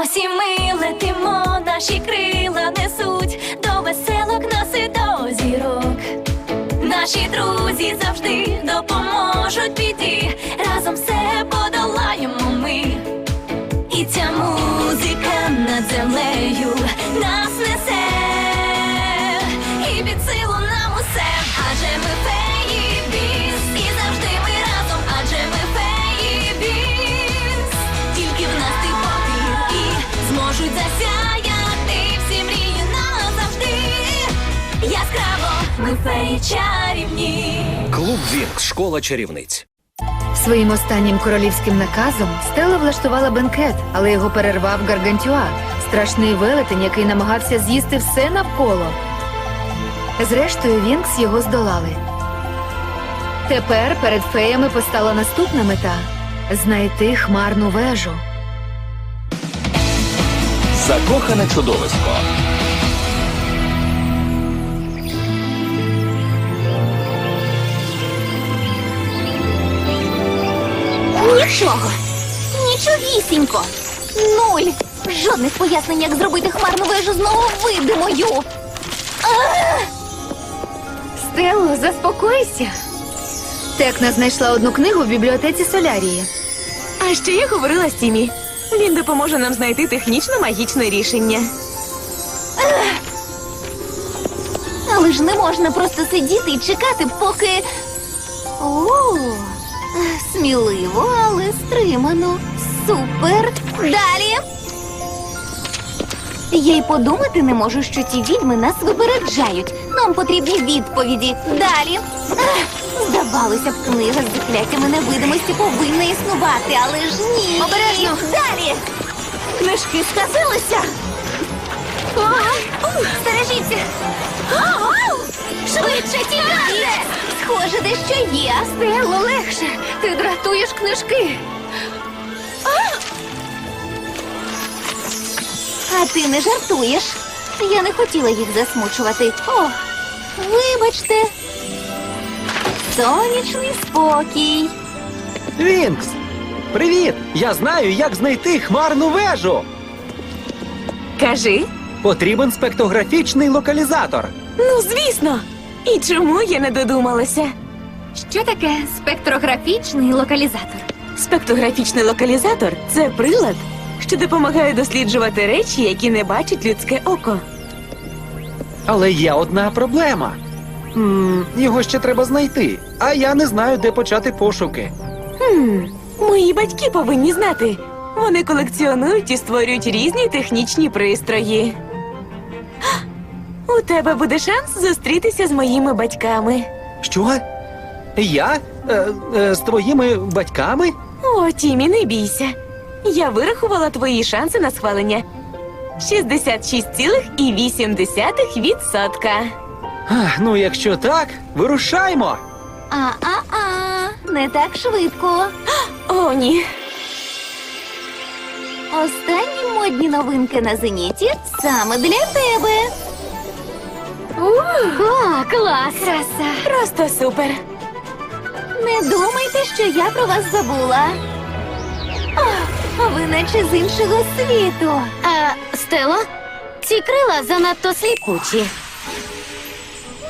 Ось і ми летимо, наші крила несуть до веселок нас і до зірок. Наші друзі завжди допоможуть піти. Разом все подолаємо ми. І ця музика над землею феї чарівні. Клуб Вінкс, школа чарівниць. Своїм останнім королівським наказом Стелла влаштувала бенкет, але його перервав Гаргантюа, страшний велетень, який намагався з'їсти все навколо. Зрештою, Вінкс його здолали. Тепер перед феями постала наступна мета знайти хмарну вежу. Закохане чудовисько. Нічого. Нічогісінько. Нуль. Жодних пояснень, як зробити хмарну вежу знову видимою. Стелло, заспокойся. Текна знайшла одну книгу в бібліотеці Солярії. А ще я говорила з Тімі. Він допоможе нам знайти технічно магічне рішення. Але ж не можна просто сидіти і чекати, поки. О, сміливо, але стримано. Супер. Далі. Я й подумати не можу, що ці відьми нас випереджають. Нам потрібні відповіді. Далі. Ех, Здавалося б, книга з закляттями невидимості повинна існувати, але ж ні. Обережно. Далі. Книжки сказилися. Стережіться! Швидше тікайте! Схоже, дещо є. Стелло, легше. Ти дратуєш книжки. А ти не жартуєш. Я не хотіла їх засмучувати. О, вибачте. Сонячний спокій. Вінкс! Привіт! Я знаю, як знайти хмарну вежу. Кажи, Потрібен спектрографічний локалізатор. ну звісно. І чому я не додумалася? Що таке спектрографічний локалізатор? Спектрографічний локалізатор це прилад, що допомагає досліджувати речі, які не бачить людське око. Але є одна проблема. м його ще треба знайти, а я не знаю, де почати пошуки. Хм, мої батьки повинні знати. Вони колекціонують і створюють різні технічні пристрої. Га! У тебе буде шанс зустрітися з моїми батьками. Що? Я? Е, е, з твоїми батьками? О, Тімі, не бійся. Я вирахувала твої шанси на схвалення. 66,8%. А, ну, якщо так, вирушаймо. А-а-а, не так швидко. О, ні. Останні модні новинки на зеніті саме для тебе. О, клас! Краса! Просто супер. Не думайте, що я про вас забула. О, ви наче з іншого світу. А, Стело, ці крила занадто сліпучі.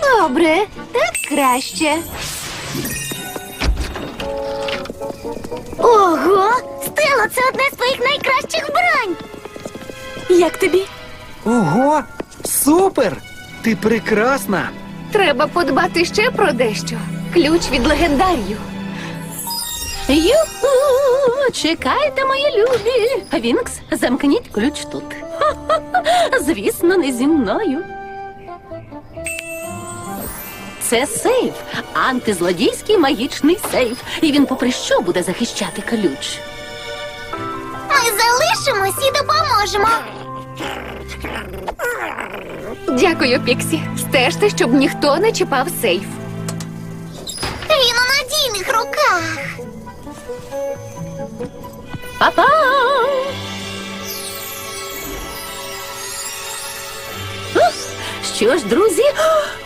Добре, так краще. Ого! Стело, це одне з твоїх найкращих вбрань! Як тобі? Ого! Супер! Ти прекрасна! Треба подбати ще про дещо. Ключ від легендарію. Юху! Чекайте, мої любі! Вінкс, замкніть ключ тут. Ха-ха-ха. Звісно, не зі мною. Це сейф, антизлодійський магічний сейф. І він попри що буде захищати ключ. Ми залишимось і допоможемо. Дякую, Піксі. Стежте, щоб ніхто не чіпав сейф. Він у надійних руках. Па-па! Ух, Що ж, друзі,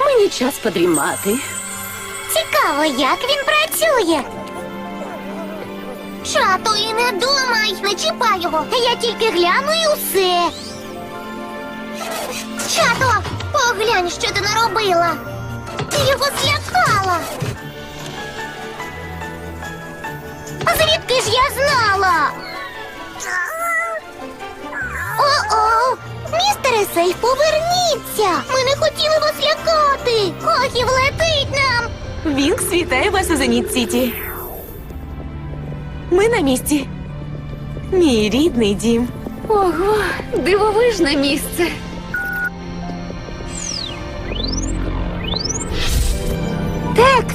мені час подрімати. Цікаво, як він працює. Чато, і не думай, не чіпай його. Я тільки гляну і усе. Чато, поглянь, що ти наробила. Ти його злякала. А звідки ж я знала? О-о! Містере Сейф, поверніться! Ми не хотіли вас лякати! Кохів летить нам! Вінкс вітає вас у Зеніт Сіті. Ми на місці. Мій рідний дім. Ого, дивовижне місце.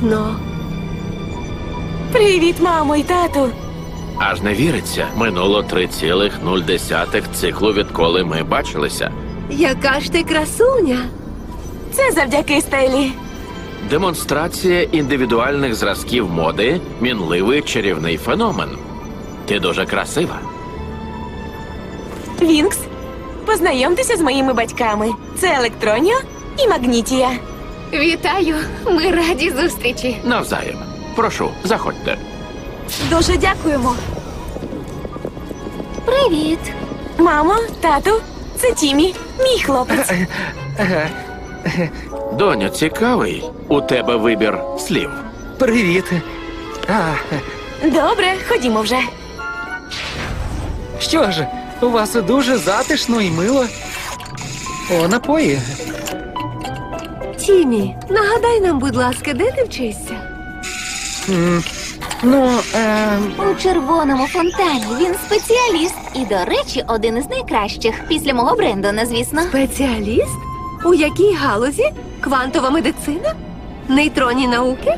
Текно. Привіт, мамо і тату. Аж не віриться, минуло 3,0 циклу, відколи ми бачилися. Яка ж ти красуня? Це завдяки стелі. Демонстрація індивідуальних зразків моди мінливий чарівний феномен. Ти дуже красива. Вінкс, познайомтеся з моїми батьками. Це Електроніо і Магнітія. Вітаю, ми раді зустрічі. Навзаєм. Прошу, заходьте. Дуже дякуємо. Привіт! Мамо, тату, це Тімі, мій хлопець. Доню, цікавий. У тебе вибір слів. Привіт. А, Добре, ходімо вже. що ж, у вас дуже затишно і мило. О, напої. Тімі, нагадай нам, будь ласка, де ти вчишся? Ну, е, У червоному фонтані він спеціаліст і, до речі, один із найкращих після мого Брендона, звісно. Спеціаліст? У якій галузі? Квантова медицина? Нейтронні науки?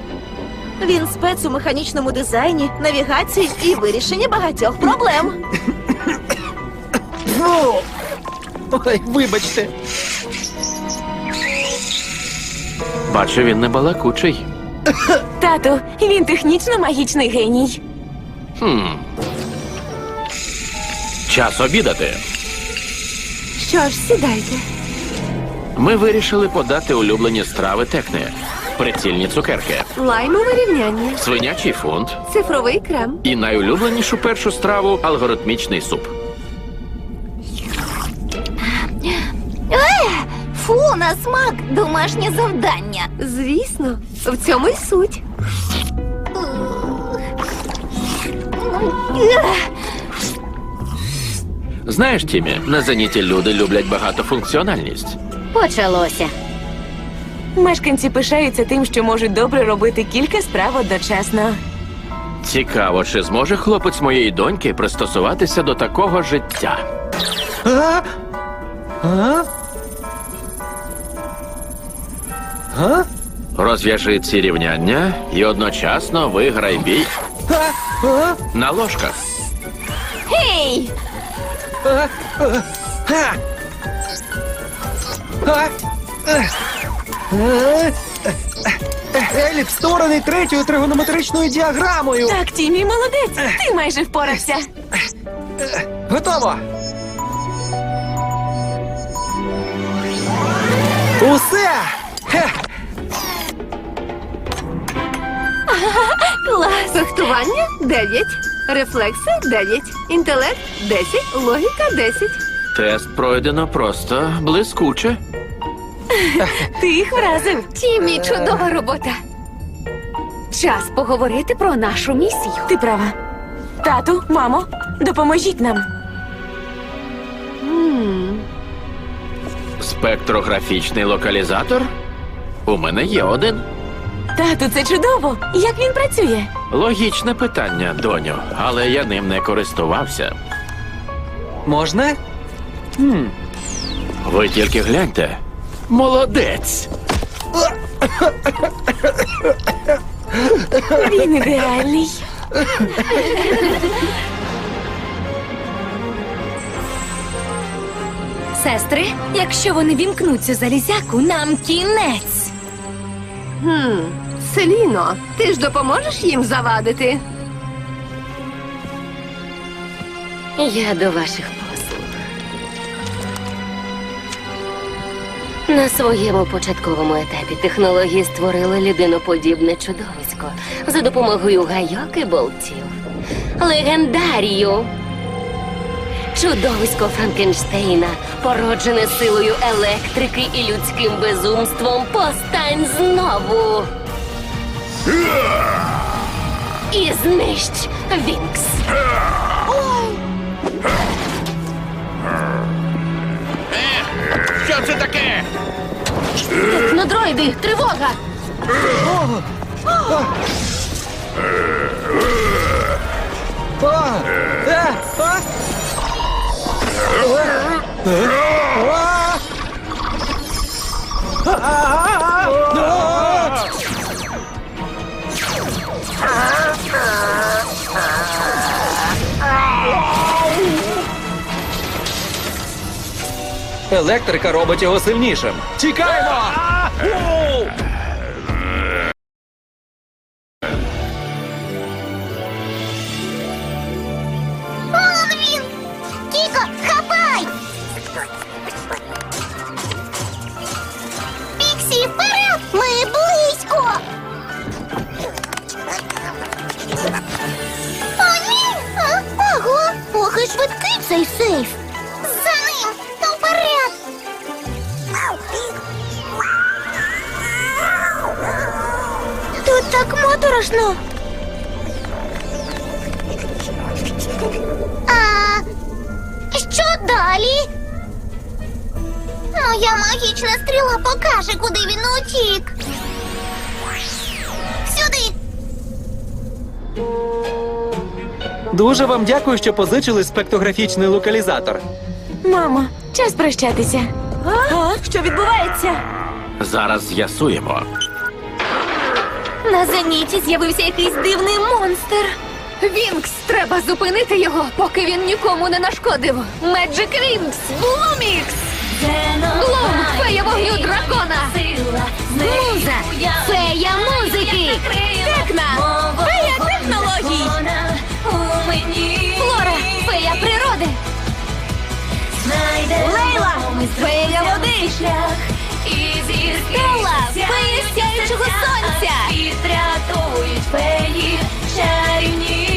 Він спец у механічному дизайні, навігації і вирішенні багатьох проблем. ну, ой, вибачте. Бачу, він не балакучий. Тату, він технічно магічний геній. Хм. Час обідати. Що ж, сідайте. Ми вирішили подати улюблені страви текни. Прицільні цукерки, Лаймове рівняння, свинячий фунт цифровий крем. і найулюбленішу першу страву алгоритмічний суп. Фу, на смак домашнє завдання. Звісно, в цьому й суть. Знаєш, Тімі, на зеніті люди люблять багатофункціональність. Почалося. Мешканці пишаються тим, що можуть добре робити кілька справ одночасно. Цікаво, чи зможе хлопець моєї доньки пристосуватися до такого життя. А? А? А? Розв'яжи ці рівняння і одночасно виграй бій А? А? на ложках. Гей! А? А? Ха! А? Е. Е. Еліп створений третьою тригонометричною діаграмою. Так, Тімі, молодець. Ти майже впорався. Готово. Усе. Клас! Фехтування 9, рефлекси 9, інтелект 10, логіка 10. Тест пройдено просто блискуче. Ти їх вразив. Тімі, чудова робота. Час поговорити про нашу місію. Ти права. Тату, мамо, допоможіть нам. М, Спектрографічний локалізатор? У мене є один. Тату, це чудово. Як він працює? Логічне питання, доню, але я ним не користувався. Можна? Хм. Ви тільки гляньте. Молодець! Він ідеальний. Сестри, якщо вони вімкнуться залізяку, нам кінець. Хм, Селіно, ти ж допоможеш їм завадити? Я до ваших послуг. На своєму початковому етапі технології створили людиноподібне чудовисько за допомогою гайок і болтів. легендарію. Чудовисько Франкенштейна, породжене силою електрики і людським безумством, постань знову. І знищ Вінкс. Що це таке? Технодроїди, тривога! А! Електрика робить його сильнішим. Тікаємо! Моторошно! А що далі? Моя магічна стріла покаже, куди він утік. Сюди. Дуже вам дякую, що позичили спектографічний локалізатор. Мамо, час прощатися. А? Що відбувається? Зараз з'ясуємо. На зеніті з'явився якийсь дивний монстр. Вінкс, треба зупинити його, поки він нікому не нашкодив. Меджик Вінкс, Блумікс! Блум, фея вогню дракона! Муза, фея музики! Текна, фея технологій. Флора, фея природи! Лейла, фея води. Стелла, фея сяючого сонця. Відрятують феї чарівні.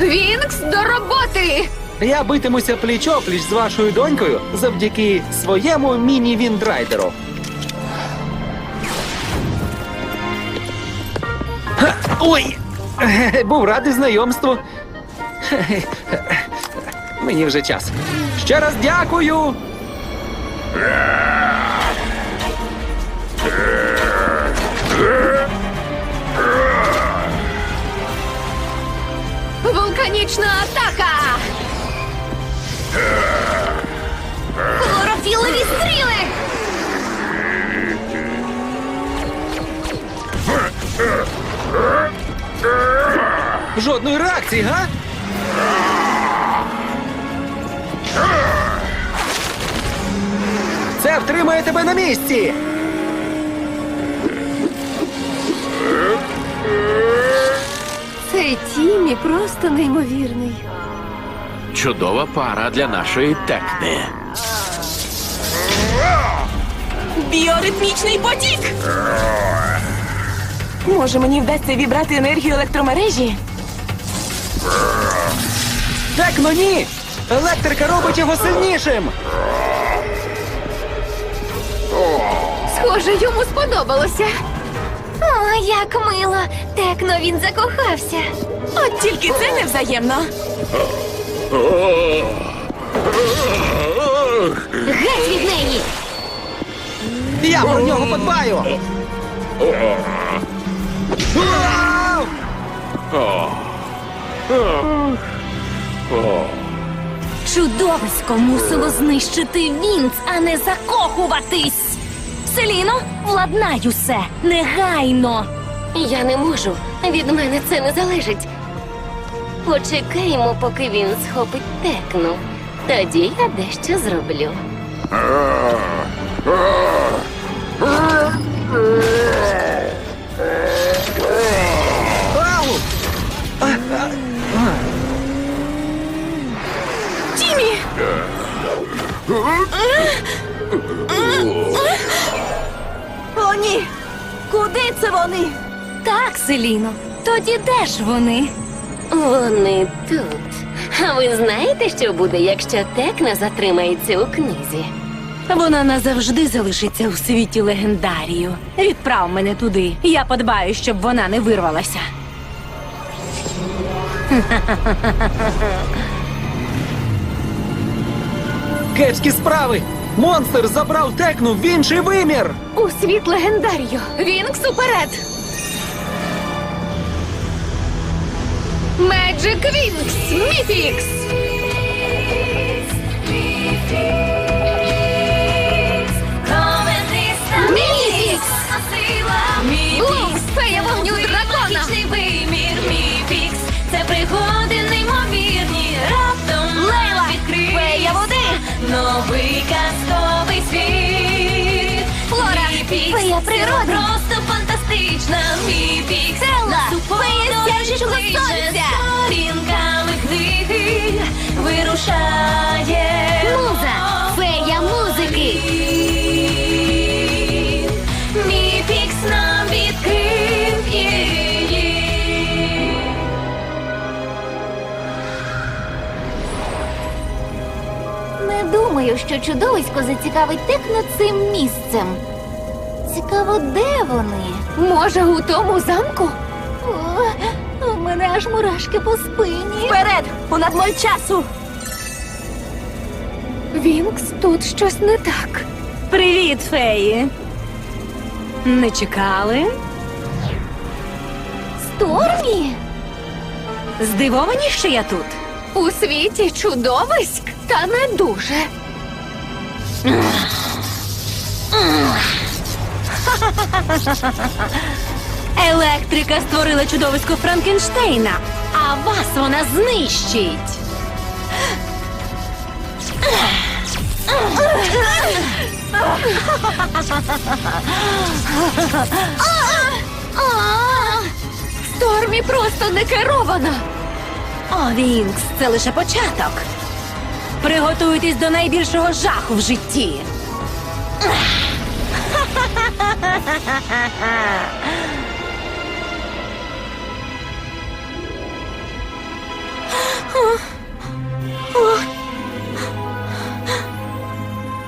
Вінкс до роботи! Я битимуся пліч-опліч з вашою донькою завдяки своєму міні-віндрайдеру. Ой! Був радий знайомству. Мені вже час. Ще раз дякую. Вулканічна атака! Хлорофілові стріли. Жодної реакції, га? Це втримає тебе на місці. Цей Тімі просто неймовірний. Чудова пара для нашої текни. Біоритмічний потік. Може, мені вдасться вібрати енергію електромережі? Текно, ні! Електрика робить його сильнішим. Схоже, йому сподобалося. О, як мило. Текно він закохався. От тільки це невзаємно. Геть від неї. Я про нього подбаю. Чудовисько мусило знищити Вінц, а не закохуватись. Селіно, владнай усе негайно. Я не можу. Від мене це не залежить. Почекаємо, поки він схопить текну. Тоді я дещо зроблю. Тімі! О, ні! Куди це вони? Так, Селіно. Тоді де ж вони? Вони тут. А ви знаєте, що буде, якщо Текна затримається у книзі? Вона назавжди залишиться у світі легендарію. Відправ мене туди. Я подбаю, щоб вона не вирвалася. Кепські справи! Монстр забрав текну в інший вимір! У світ легендарію. Вінкс уперед. Меджик Вінкс! Міфікс! Міфікс! Міфікс! Фея вогню дракона! Новий казковий світ! Флора! твоя природа просто фантастична Міпікс, Стелла! твоє Фея сонця! Сторінками книги вирушає що чудовисько зацікавить текно цим місцем. Цікаво, де вони? Може, у тому замку? О, у мене аж мурашки по спині. Вперед! Понад мой часу! Вінкс, тут щось не так. Привіт, феї. Не чекали? Стормі? Здивовані, що я тут? У світі чудовиськ, та не дуже. Електрика створила чудовисько Франкенштейна, а вас вона знищить. Стормі просто не керована. О, Вінкс, це лише початок. Приготуйтесь до найбільшого жаху в житті.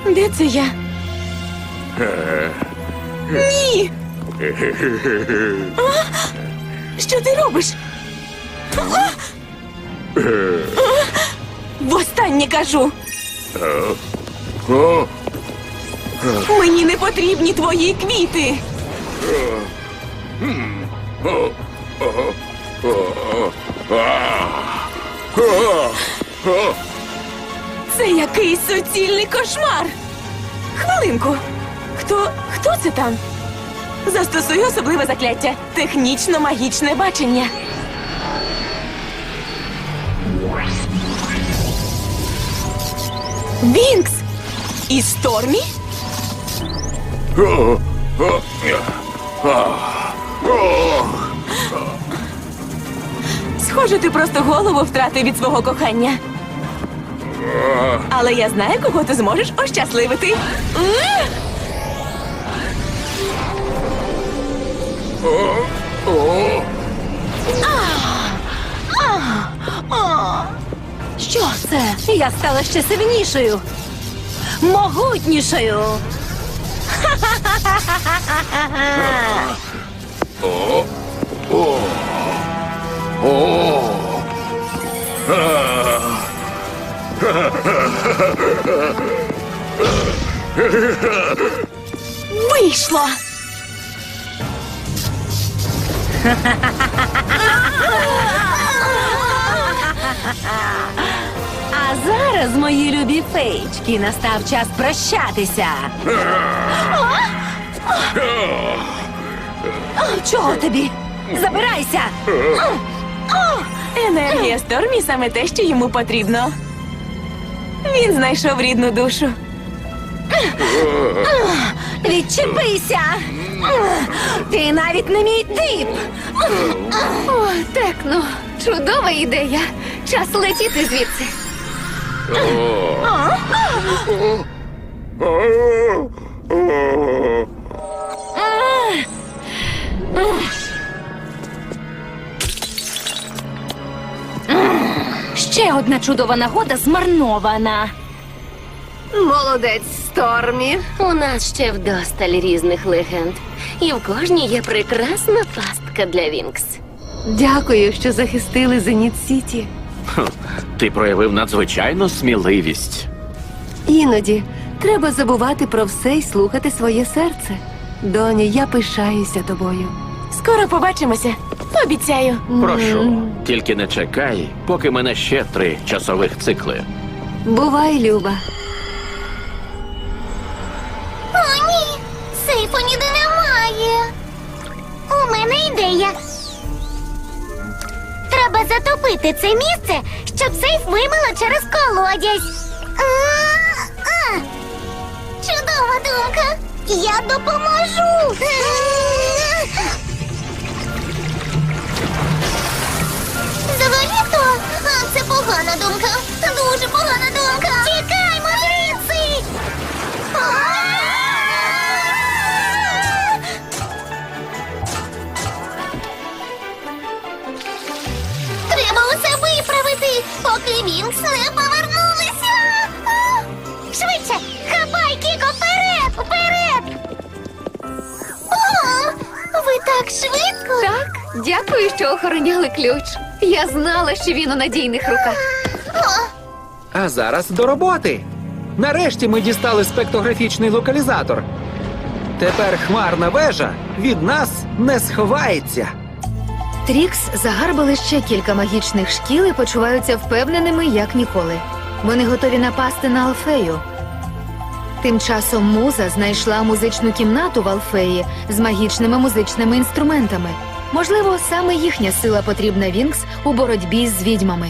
Де це я? Ні! Що ти робиш? А? А? Востаннє кажу. Мені не потрібні твої квіти. Це якийсь суцільний кошмар. Хвилинку. Хто. хто це там? Застосую особливе закляття. Технічно магічне бачення. Вінкс! І Стормі? Схоже, ти просто голову втратив від свого кохання. Але я знаю, кого ти зможеш ощасливити. Е! Що це? Я стала ще сильнішою. Могутнішою. Вийшло! Зараз, мої любі феєчки, настав час прощатися. Чого тобі? Забирайся! Енергія Стормі саме те, що йому потрібно. Він знайшов рідну душу. Відчепися! Ти навіть не мій тип! О, Текно, чудова ідея. Час летіти звідси. Ще одна чудова нагода змарнована. Молодець, Стормі. У нас ще вдосталь різних легенд, і в кожній є прекрасна пастка для Вінкс. Дякую, що захистили Зеніт Сіті. Ти проявив надзвичайну сміливість. Іноді треба забувати про все і слухати своє серце. Доню, я пишаюся тобою. Скоро побачимося. Пообіцяю. Прошу, тільки не чекай, поки мене ще три часових цикли. Бувай, Люба. О, ні! Сейфу ніде немає. У мене ідея. Треба затопити це місце, щоб сейф вимило через колодязь. Чудова думка. Я допоможу. Взагалі-то, це погана думка. Дуже погана думка. Тікаймо поки Вінкс не повернулися. А! Швидше, хапай, Кіко, вперед, вперед! О, ви так швидко. Так, дякую, що охороняли ключ. Я знала, що він у надійних руках. О, А зараз до роботи. Нарешті ми дістали спектрографічний локалізатор. Тепер хмарна вежа від нас не сховається. Трікс загарбали ще кілька магічних шкіл і почуваються впевненими, як ніколи. Вони готові напасти на Алфею. Тим часом муза знайшла музичну кімнату в Алфеї з магічними музичними інструментами. Можливо, саме їхня сила потрібна Вінкс у боротьбі з відьмами.